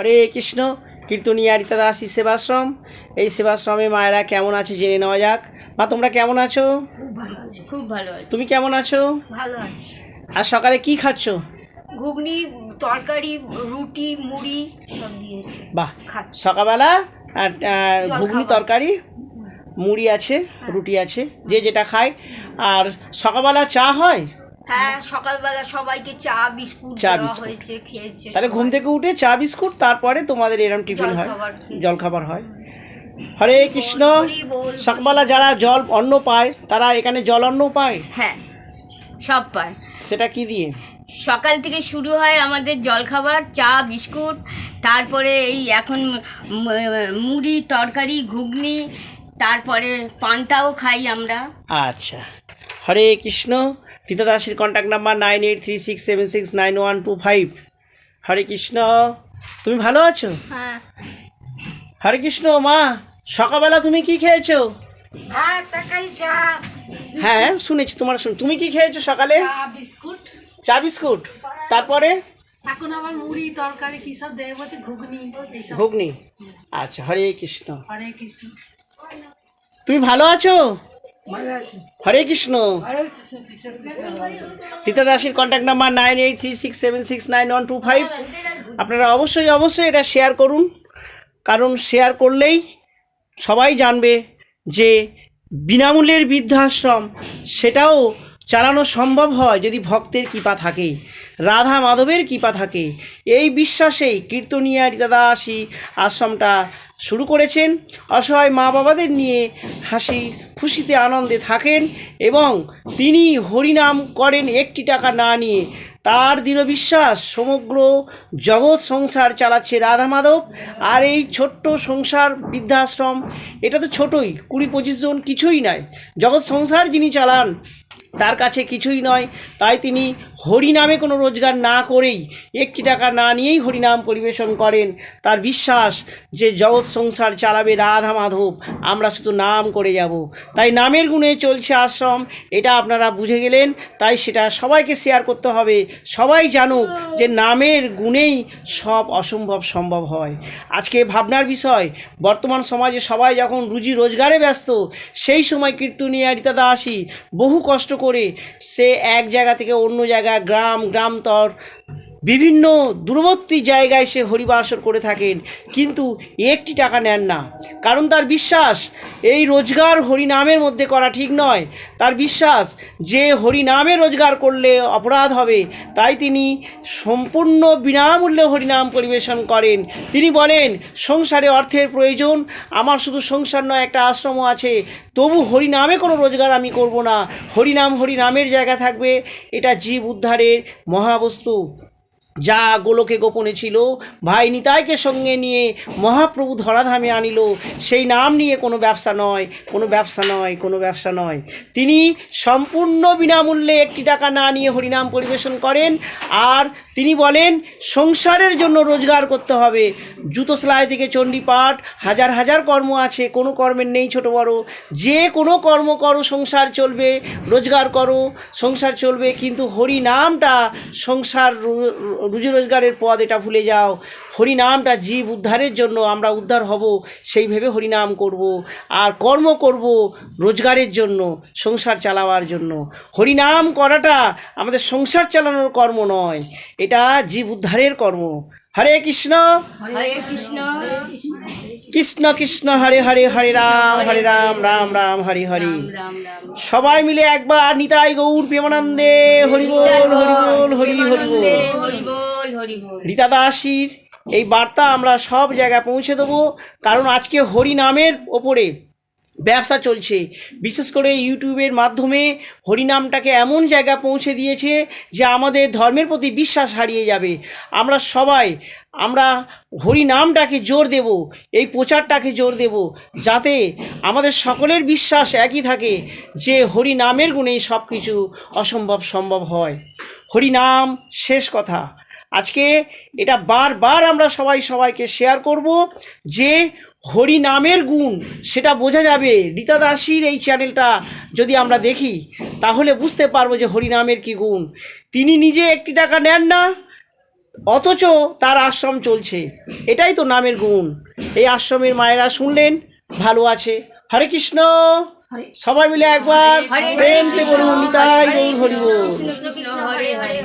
হরে কৃষ্ণ কীর্তনিয়া রীতা দাসী সেবাশ্রম। এই সেবাশ্রমে মায়েরা কেমন আছে জেনে নেওয়া যাক। মা তোমরা কেমন আছো? খুব ভালো আছে। খুব ভালো আছে। তুমি কেমন আছো? ভালো আছে। আর সকালে কি খাচ্ছ? ঘুগনি তরকারি রুটি মুড়ি সব দিয়েছে। বাহ। সকালবেলা আর ঘুগনি তরকারি মুড়ি আছে রুটি আছে যে যেটা খায়। আর সকালবেলা চা হয়? হ্যাঁ সকালবেলা সবাইকে চা বিস্কুট চা বিস্কুট। হয়েছে খেয়েছে তাহলে ঘুম থেকে উঠে চা বিস্কুট তারপরে তোমাদের এরম টিফিন হয়। জলখাবার। হয়। হরে কৃষ্ণ। সকালবেলা যারা জল অন্ন পায় তারা এখানে জল অন্ন পায়? হ্যাঁ সব পায়। সেটা কি দিয়ে? সকাল থেকে শুরু হয় আমাদের জলখাবার চা বিস্কুট তারপরে এই এখন মুড়ি তরকারি ঘুগনি তারপরে পান্তাও খাই আমরা। আচ্ছা। হরে কৃষ্ণ। রীতা দাসের contact number nine eight three six seven six nine one two five Hare Krishna তুমি ভালো আছো? হ্যাঁ। হরে কৃষ্ণ মা সকালবেলা তুমি কি খেয়েছো? চা। হ্যাঁ শুনেছি তোমার শুন তুমি কি খেয়েছো সকালে? চা বিস্কুট। চা বিস্কুট। তারপরে? এখন আবার মুড়ি তরকারি কি সব দেয় বলছে ঘুগনি ঘুগনি। আচ্ছা হরে কৃষ্ণ। হরে কৃষ্ণ। তুমি ভালো আছো? হরে কৃষ্ণ। রীতা দাসের contact number nine eight three six seven six nine one two five আপনারা অবশ্যই অবশ্যই এটা শেয়ার করুন। কারণ শেয়ার করলেই সবাই জানবে যে বিনামূল্যের বৃদ্ধাশ্রম, সেটাও চালানো সম্ভব হয় যদি ভক্তের কৃপা থাকে, রাধা মাধবের কৃপা থাকে। এই বিশ্বাসেই কীর্তনিয়া রীতাদাসী আশ্রমটা শুরু করেছেন। অসহায় মা বাবাদের নিয়ে হাসি খুশিতে আনন্দে থাকেন এবং তিনি হরিনাম করেন একটি টাকা না নিয়ে। তার দৃঢ় বিশ্বাস সমগ্র জগৎ সংসার চালাচ্ছে রাধা মাধব আর এই ছোট্ট সংসার বৃদ্ধাশ্রম, এটা তো ছোটই, কুড়ি পঁচিশ জন কিছুই নয়। জগৎ সংসার যিনি চালান, তার কাছে কিছুই নয়। তাই তিনি হরিনামে কোনো রোজগার না করেই একটি টাকা না নিয়েই হরিনাম পরিবেশন করেন। তার বিশ্বাস যে জগৎ সংসার চালাবে রাধা মাধব, আমরা শুধু নাম করে যাব। তাই নামের গুণে চলছে আশ্রম, এটা আপনারা বুঝে গেলেন। তাই সেটা সবাইকে শেয়ার করতে হবে। সবাই জানুক যে নামের গুণেই সব অসম্ভব সম্ভব হয়। আজকে ভাবনার বিষয়, বর্তমান সমাজে সবাই যখন রুজি রোজগারে ব্যস্ত, সেই সময় কীর্তনিয়া রীতা দাসী বহু কষ্ট করে সে এক জায়গা থেকে অন্য জায়গা গ্রাম গ্রামতর বিভিন্ন দূরবর্তী জায়গায় সে হরিবাসর করে থাকেন, কিন্তু একটি টাকা নেন না। কারণ তার বিশ্বাস, এই রোজগার হরিনামের মধ্যে করা ঠিক নয়। তার বিশ্বাস, যে হরিনামে রোজগার করলে অপরাধ হবে, তাই তিনি সম্পূর্ণ বিনামূল্যে হরিনাম পরিবেশন করেন। তিনি বলেন, সংসারে অর্থের প্রয়োজন, আমার শুধু সংসার নয়, একটা আশ্রমও আছে। তবু হরিনামে কোনো রোজগার আমি করব না। হরিনাম হরিনামের জায়গা থাকবে, এটা জীব উদ্ধারের মহাবস্তু। যা গোলকে গোপনে ছিল। ভাই নিতাইকে সঙ্গে নিয়ে মহাপ্রভু ধরাধামে আনিল। সেই নাম নিয়ে কোনো ব্যবসা নয়, কোনো ব্যবসা নয়, কোনো ব্যবসা নয়। তিনি সম্পূর্ণ বিনামূল্যে একটি টাকা না নিয়ে হরিনাম পরিবেশন করেন। আর তিনি বলেন, সংসারের জন্য রোজগার করতে হবে। জুতো সেলাই থেকে চণ্ডীপাঠ, হাজার হাজার কর্ম আছে, কোনো কর্মের নেই ছোট বড়। যে কোনো কর্ম করো, সংসার চলবে, রোজগার করো, সংসার চলবে, কিন্তু হরি নামটা সংসার রুজি রোজগারের পদ এটা ভুলে যাও। হরি নামটা জীব উদ্ধারের জন্য আমরা উদ্ধার হব সেই ভেবে হরিনাম করব। আর কর্ম করব রোজগারের জন্য সংসার চালাবার জন্য। হরিনাম করাটা আমাদের সংসার চালানোর কর্ম নয় এটা জীব উদ্ধারের কর্ম। হরে কৃষ্ণ। হরে কৃষ্ণ। কৃষ্ণ কৃষ্ণ হরে হরে হরে রাম হরে রাম রাম রাম হরে হরে। সবাই মিলে একবার নিতাই গৌর প্রেমানন্দে হরি বল হরি বল হরি হরি বল। হরি বল হরি বল। রীতা দাসীর এই বার্তা আমরা সব জায়গায় পৌঁছে দেবো। কারণ আজকে হরি নামের ওপরে ব্যবসা চলছে। বিশেষ করে ইউটিউবের মাধ্যমে হরিনামটাকে এমন জায়গা পৌঁছে দিয়েছে যে আমাদের ধর্মের প্রতি বিশ্বাস হারিয়ে যাবে। আমরা সবাই, আমরা হরিনামটাকে জোর দেব, এই প্রচারটাকে জোর দেব, যাতে আমাদের সকলের বিশ্বাস একই থাকে যে হরিনামের গুণেই সব কিছু অসম্ভব সম্ভব হয়। হরিনাম শেষ কথা। আজকে এটা বারবার আমরা সবাই সবাইকে শেয়ার করব যে হরি নামের গুণ সেটা বোঝা যাবে রীতা দাসীর এই চ্যানেলটা যদি আমরা দেখি তাহলে বুঝতে পারব যে হরি নামের কী গুণ। তিনি নিজে একটি টাকা নেন না অথচ তার আশ্রম চলছে। এটাই তো নামের গুণ। এই আশ্রমের মায়েরা শুনলেন ভালো আছে। হরে কৃষ্ণ! সবাই মিলে একবার প্রেম সে বলুন তাই গৌর হরি বল। কৃষ্ণ কৃষ্ণ হরে হরে।